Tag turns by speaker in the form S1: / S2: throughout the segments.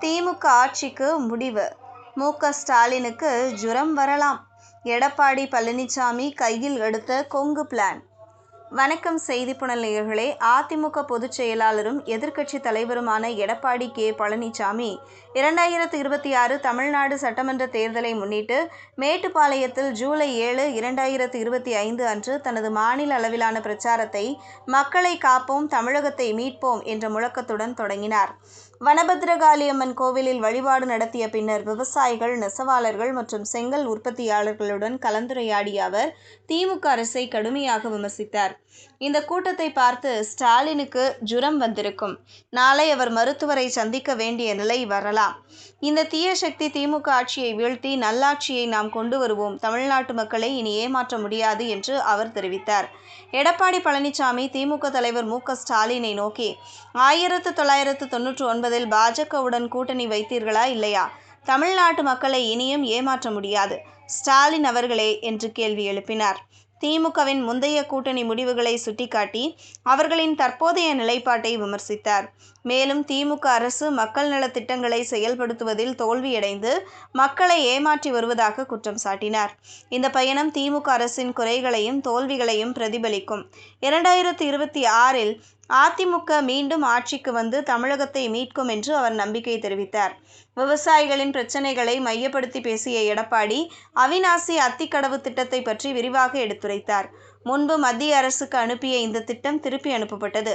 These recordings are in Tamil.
S1: திமுக ஆட்சிக்கு முடிவு. மு. ஸ்டாலினுக்கு ஜுரம் வரலாம். எடப்பாடி பழனிசாமி கையில் எடுத்த கொங்கு பிளான். வணக்கம் செய்தி புனல் நேயர்களே. அதிமுக பொதுச் செயலாளரும் எதிர்க்கட்சி தலைவருமான எடப்பாடி கே. பழனிசாமி இரண்டாயிரத்து இருபத்தி ஆறு தமிழ்நாடு சட்டமன்ற தேர்தலை முன்னிட்டு மேட்டுப்பாளையத்தில் ஜூலை ஏழு இரண்டாயிரத்து இருபத்தி ஐந்து அன்று தனது மாநில அளவிலான பிரச்சாரத்தை மக்களை காப்போம் தமிழகத்தை மீட்போம் என்ற முழக்கத்துடன் தொடங்கினார். வனபத்ரகாளியம்மன் கோவிலில் வழிபாடு நடத்திய பின்னர் விவசாயிகள் நெசவாளர்கள் மற்றும் செங்கல் உற்பத்தியாளர்களுடன் கலந்துரையாடிய அவர் திமுக அரசை கடுமையாக விமர்சித்தார். இந்த கூட்டத்தை பார்த்து ஸ்டாலினுக்கு ஜுரம் வந்திருக்கும். நாளை அவர் மருத்துவரை சந்திக்க வேண்டிய நிலை வரலாம். இந்த தீய சக்தி திமுக ஆட்சியை வீழ்த்தி நல்லாட்சியை நாம் கொண்டு வருவோம். தமிழ்நாட்டு மக்களை இனி ஏமாற்ற முடியாது என்று அவர் தெரிவித்தார். எடப்பாடி பழனிசாமி திமுக தலைவர் மு க ஸ்டாலினை நோக்கி ஆயிரத்து தொள்ளாயிரத்து தொன்னூற்றி தேர்தலில் பாஜகவுடன் கூட்டணி வைத்தீர்களா இல்லையா? தமிழ்நாட்டு மக்களை இனியும் ஏமாற்ற முடியாது. ஸ்டாலின் அவர்களே என்று கேள்வி எழுப்பினார். திமுகவின் முந்தைய கூட்டணி முடிவுகளை சுட்டிக்காட்டி அவர்களின் தற்போதைய நிலைப்பாட்டை விமர்சித்தார். மேலும் திமுக அரசு மக்கள் நலத்திட்டங்களை செயல்படுத்துவதில் தோல்வியடைந்து மக்களை ஏமாற்றி வருவதாக குற்றம் சாட்டினார். இந்த பயணம் திமுக அரசின் குறைகளையும் தோல்விகளையும் பிரதிபலிக்கும். இரண்டாயிரத்தி இருபத்தி ஆறில் அதிமுக மீண்டும் ஆட்சிக்கு வந்து தமிழகத்தை மீட்கும் என்று அவர் நம்பிக்கை தெரிவித்தார். விவசாயிகளின் பிரச்சினைகளை மையப்படுத்தி பேசிய எடப்பாடி அவிநாசி அத்திக்கடவு திட்டத்தை பற்றி விரிவாக எடுத்துரைத்தார். முன்பு மத்திய அரசுக்கு அனுப்பிய இந்த திட்டம் திருப்பி அனுப்பப்பட்டது.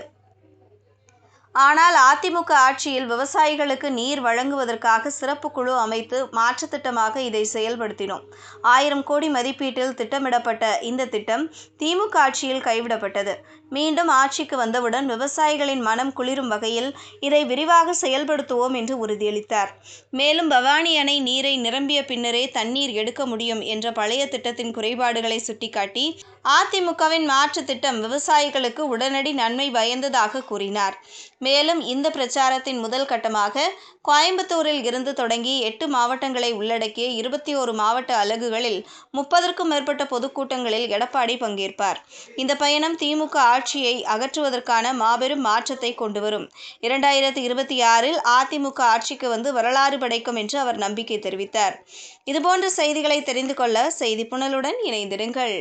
S1: ஆனால் அதிமுக ஆட்சியில் விவசாயிகளுக்கு நீர் வழங்குவதற்காக சிறப்பு குழு அமைத்து மாற்று திட்டமாக இதை செயல்படுத்தினோம். ஆயிரம் கோடி மதிப்பீட்டில் திட்டமிடப்பட்ட இந்த திட்டம் திமுக ஆட்சியில் கைவிடப்பட்டது. மீண்டும் ஆட்சிக்கு வந்தவுடன் விவசாயிகளின் மனம் குளிரும் வகையில் இதை விரிவாக செயல்படுத்துவோம் என்று உறுதியளித்தார். மேலும் பவானி அணை நீரை நிரம்பிய பின்னரே தண்ணீர் எடுக்க முடியும் என்ற பழைய திட்டத்தின் குறைபாடுகளை சுட்டிக்காட்டி அதிமுகவின் மாற்று திட்டம் விவசாயிகளுக்கு உடனடி நன்மை பயந்ததாக கூறினார். மேலும் இந்த பிரச்சாரத்தின் முதல் கட்டமாக கோயம்புத்தூரில் இருந்து தொடங்கி எட்டு மாவட்டங்களை உள்ளடக்கிய இருபத்தி ஒரு மாவட்ட அலகுகளில் முப்பதற்கும் மேற்பட்ட பொதுக்கூட்டங்களில் எடப்பாடி பங்கேற்பார். இந்த பயணம் திமுக ஆட்சியை அகற்றுவதற்கான மாபெரும் மாற்றத்தை கொண்டுவரும். இரண்டாயிரத்தி இருபத்தி ஆறில் அதிமுக ஆட்சிக்கு வந்து வரலாறு படைக்கும் என்று அவர் நம்பிக்கை தெரிவித்தார். இதுபோன்ற செய்திகளை தெரிந்து கொள்ள செய்தி புனலுடன் இணைந்திருங்கள்.